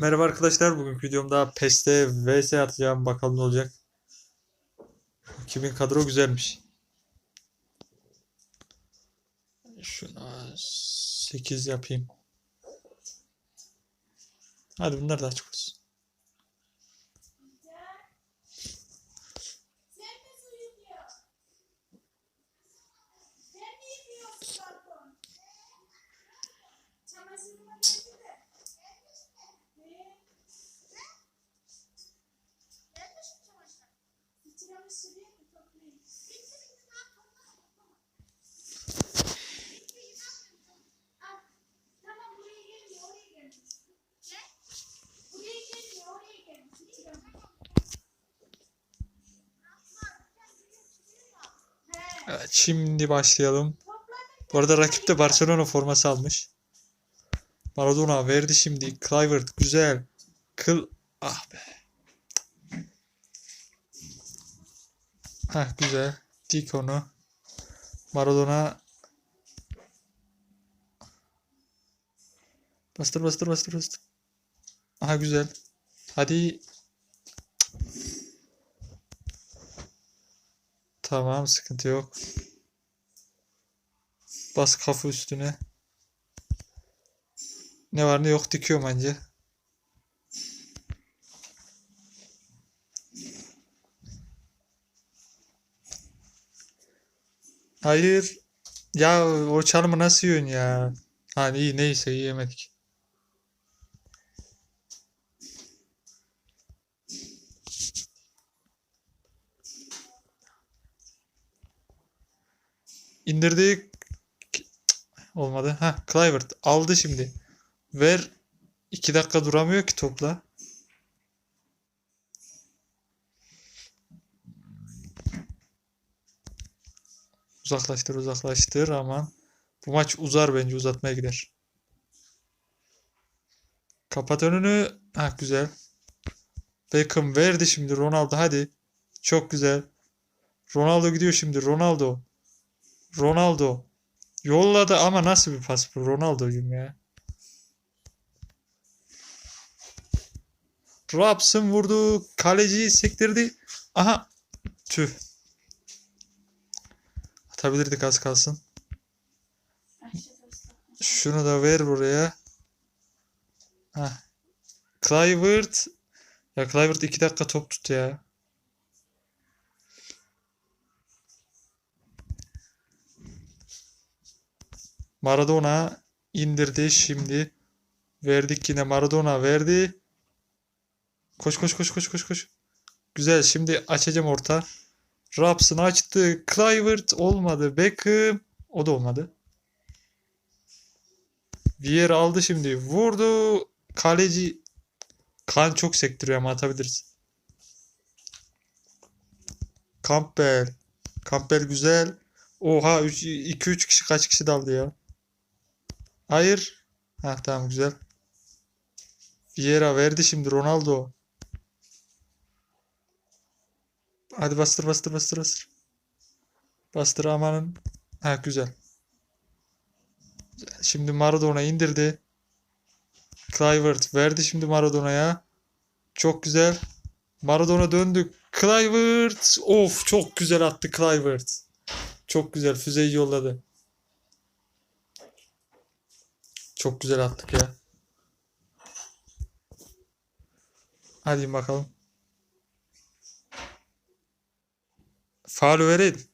Merhaba arkadaşlar. Bugünkü videomda PES'te vs atacağım. Bakalım ne olacak. Kimin kadro güzelmiş. Şuna 8 yapayım. Hadi bunlar da açık olsun. Tamam buraya gelmiyor, oraya gelmiş. Ne? Buraya gelmiyor, oraya gelmiş. He, Evet, şimdi başlayalım. Bu arada rakip de Barcelona forması almış. Maradona verdi şimdi. Kluivert güzel. Kıl ah be. Hah güzel. Dik onu. Maradona Bastır bastır bastır bastır. Aha güzel. Hadi. Tamam sıkıntı yok. Bas kafa üstüne. Ne var ne yok dikiyorum bence. Hayır. Ya o çalımı nasıl yiyorsun ya? Ha iyi neyse yiyemedik. İndirdik. Olmadı. Ha, Kluivert aldı şimdi. Ver. 2 dakika duramıyor ki topla. Uzaklaştır uzaklaştır aman. Bu maç uzar bence uzatmaya gider. Kapat önünü. Ha güzel. Beckham verdi şimdi Ronaldo hadi. Çok güzel. Ronaldo gidiyor şimdi Ronaldo. Ronaldo. Yolladı ama nasıl bir pas bu Ronaldo'yum ya. Robson vurdu. Kaleciyi sektirdi. Aha. Tüh. Atabilirdik az kalsın. Şunu da ver buraya. Hah. Kluivert. Ya Kluivert 2 dakika top tut ya. Maradona indirdi şimdi. Verdik yine Maradona verdi. Koş koş koş koş koş koş. Güzel şimdi açacağım orta. Robson açtı. Kluivert olmadı. Beckham o da olmadı. Vieira aldı şimdi. Vurdu. Kaleci kan çok sektiriyor ama atabiliriz. Campbell. Campbell güzel. Oha 2-3 kişi kaç kişi daldı ya? Hayır. Ha tamam güzel. Vieira verdi şimdi Ronaldo. Hadi bastır bastır bastır bastır. Bastır amanın. Ha güzel. Şimdi Maradona indirdi. Kluivert verdi şimdi Maradona'ya. Çok güzel. Maradona döndü. Kluivert. Of çok güzel attı Kluivert. Çok güzel füzeyi yolladı. Çok güzel attık ya. Hadi bakalım. Faul verin.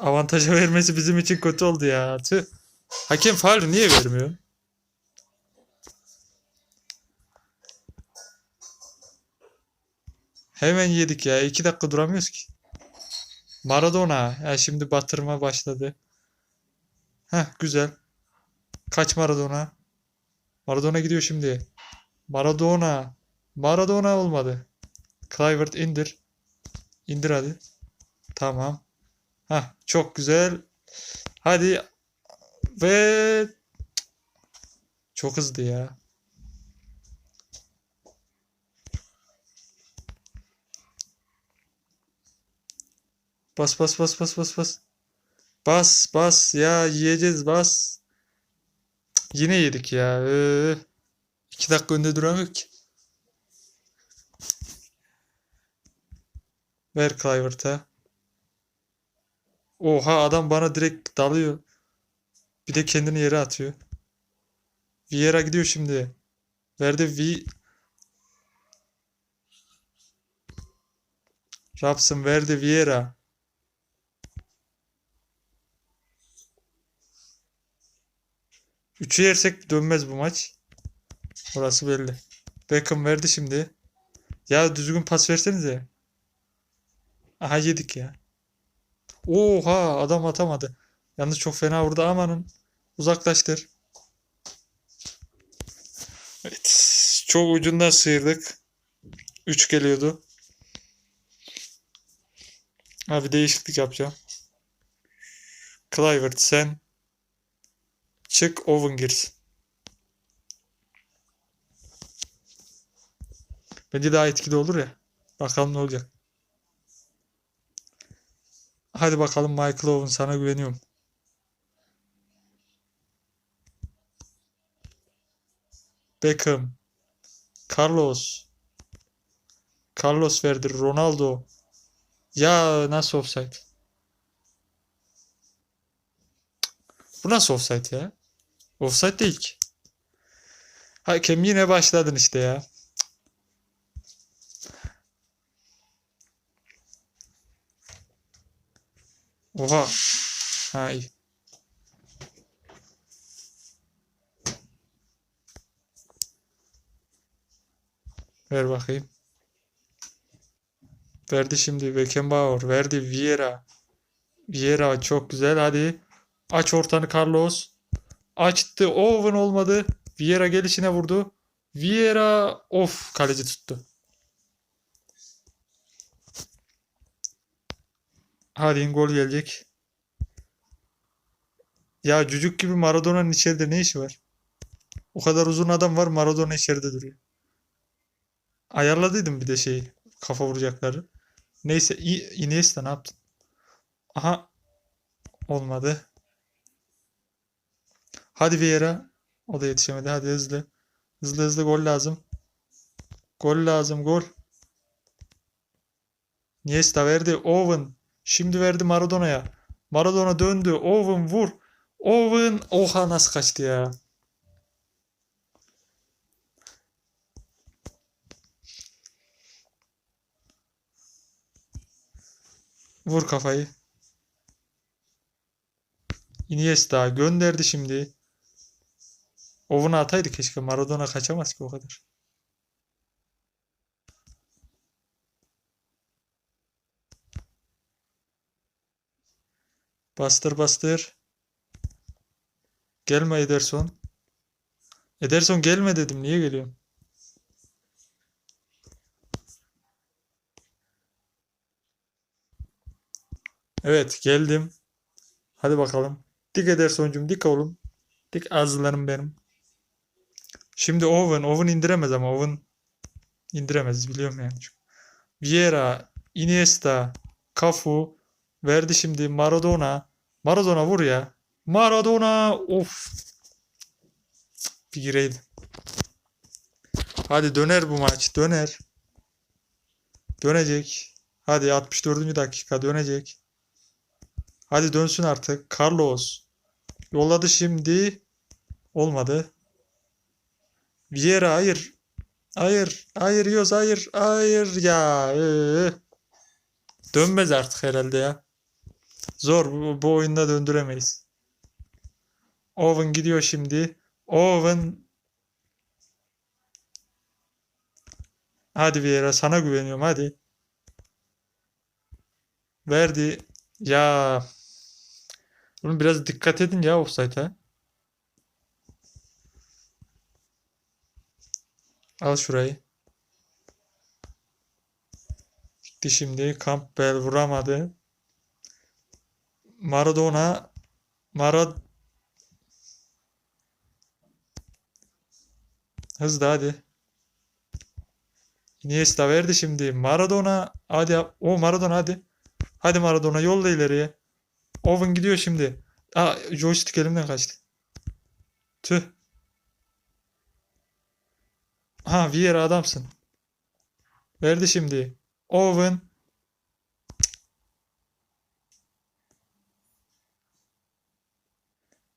Avantaja vermesi bizim için kötü oldu ya. Tüh. Hakem faul niye vermiyor? Hemen yedik ya. İki dakika duramıyoruz ki. Maradona. Ya şimdi batırma başladı. Heh güzel. Kaç Maradona? Maradona gidiyor şimdi. Maradona. Maradona olmadı. Kluivert indir. İndir hadi. Tamam. Hah çok güzel. Hadi. Ve çok hızlı ya. Bas bas bas bas bas bas. Bas bas ya yiyeceğiz bas. Yine yedik ya. Üh. İki dakika önde duramıyor ki. Ver Kluivert'a. Oha adam bana direkt dalıyor. Bir de kendini yere atıyor. Vieira gidiyor şimdi. Verdi V. Robson verdi Vieira. Üçü yersek dönmez bu maç. Orası belli. Beckham verdi şimdi. Ya düzgün pas versenize. Aha yedik ya. Oha adam atamadı. Yalnız çok fena vurdu amanın. Uzaklaştır. Evet. Çok ucundan sıyırdık. 3 geliyordu. Abi değişiklik yapacağım. Kluivert sen çık Owen girsin. Bence daha etkili olur ya. Bakalım ne olacak. Hadi bakalım Michael Owen sana güveniyorum. Beckham. Carlos. Carlos verdi. Ronaldo. Ya nasıl offside? Bu nasıl offside ya? Offside değil ki. Hakem yine başladın işte ya. Oha. Ha iyi. Ver bakayım. Verdi şimdi Beckenbauer. Verdi Vieira. Vieira çok güzel. Hadi. Aç ortanı Carlos. Açtı. Owen olmadı. Vieira gelişine vurdu. Vieira of kaleci tuttu. Hadi gol gelecek. Ya cücük gibi Maradona'nın içeride ne işi var? O kadar uzun adam var Maradona içeride duruyor. Ayarladıydım bir de şeyi. Kafa vuracakları. Neyse Iniesta ne yaptın? Aha. Olmadı. Hadi Vieira. O da yetişemedi. Hadi hızlı. Hızlı hızlı gol lazım. Gol lazım gol. Iniesta verdi. Owen. Şimdi verdi Maradona'ya. Maradona döndü. Owen vur. Owen. Oha nasıl kaçtı ya. Vur kafayı. Iniesta gönderdi şimdi. Owen'a ataydı keşke. Maradona kaçamaz ki o kadar. Bastır bastır. Gelme Ederson. Ederson gelme dedim. Niye geliyorsun? Evet geldim. Hadi bakalım. Dik Ederson'cum dik oğlum. Dik azlarım benim. Şimdi Owen. Owen indiremez ama Owen indiremez biliyorum yani. Vieira, Iniesta, Cafu verdi şimdi Maradona. Maradona vur ya. Maradona of. Bir gireydi. Hadi döner bu maç. Döner. Dönecek. Hadi 64. dakika dönecek. Hadi dönsün artık. Carlos. Yolladı şimdi. Olmadı. Vieira hayır. Hayır. Hayır yiyoruz. Hayır. Hayır ya. Ee. Dönmez artık herhalde ya. Zor. Bu, bu oyunda döndüremeyiz. Owen gidiyor şimdi. Owen. Hadi Vieira sana güveniyorum hadi. Verdi. Ya. Oğlum biraz dikkat edin ya offside'a. Al şurayı. Gitti şimdi. Campbell vuramadı. Maradona Marad Hızlı hadi. Iniesta verdi şimdi. Maradona hadi. O Maradona hadi. Hadi Maradona yolla ileriye. Owen gidiyor şimdi. Aa joystick elimden kaçtı. Tüh. Ha Vieira adamsın. Verdi şimdi. Owen.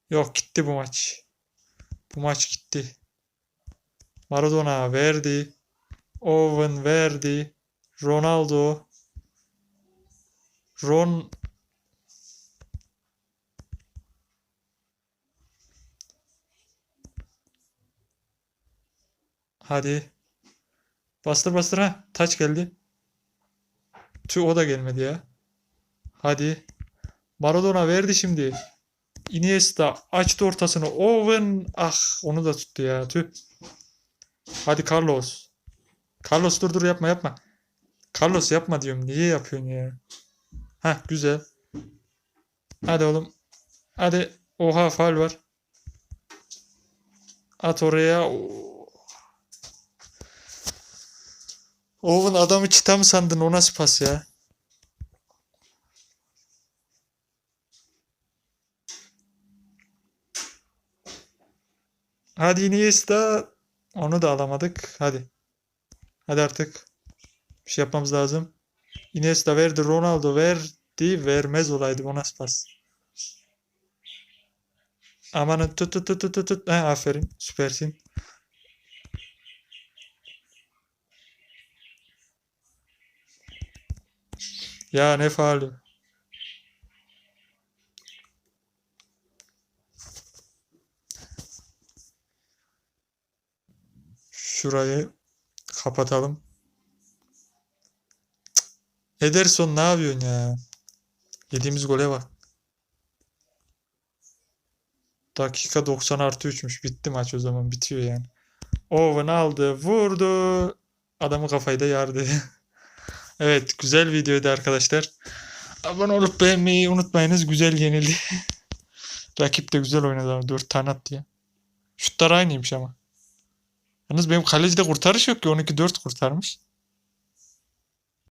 Yok gitti bu maç. Bu maç gitti. Maradona verdi. Owen verdi. Ronaldo. Ron Hadi. Bastır bastır ha. Taç geldi. Tüh o da gelmedi ya. Hadi. Maradona verdi şimdi. Iniesta açtı ortasını. Owen. Ah onu da tuttu ya. Tüh. Hadi Carlos. Carlos dur dur yapma yapma. Carlos yapma diyorum. Niye yapıyorsun ya? Hah güzel. Hadi oğlum. Hadi. Oha faul var. At oraya. Oğlum adamı çita mı sandın? O nasıl pas ya? Hadi Iniesta. Onu da alamadık. Hadi. Hadi artık. Bir şey yapmamız lazım. Iniesta verdi. Ronaldo verdi. Vermez olaydı. O nasıl pas? Amanın tut tut tut tut tut. Ha, aferin. Süpersin. Ya ne faali? Şurayı kapatalım. Ederson ne yapıyorsun ya? Yediğimiz gole bak. Dakika 90 artı 3'müş. Bitti maç o zaman. Bitiyor yani. Owen aldı. Vurdu. Adamı kafayı da yardı. Evet, güzel videoydu arkadaşlar. Abone olup beğenmeyi unutmayınız. Güzel yenildi. Rakip de güzel oynadı. 4 tane attı ya. Şutlar aynıymış ama. Yalnız benim kalecide kurtarış yok ki. 12-4 kurtarmış.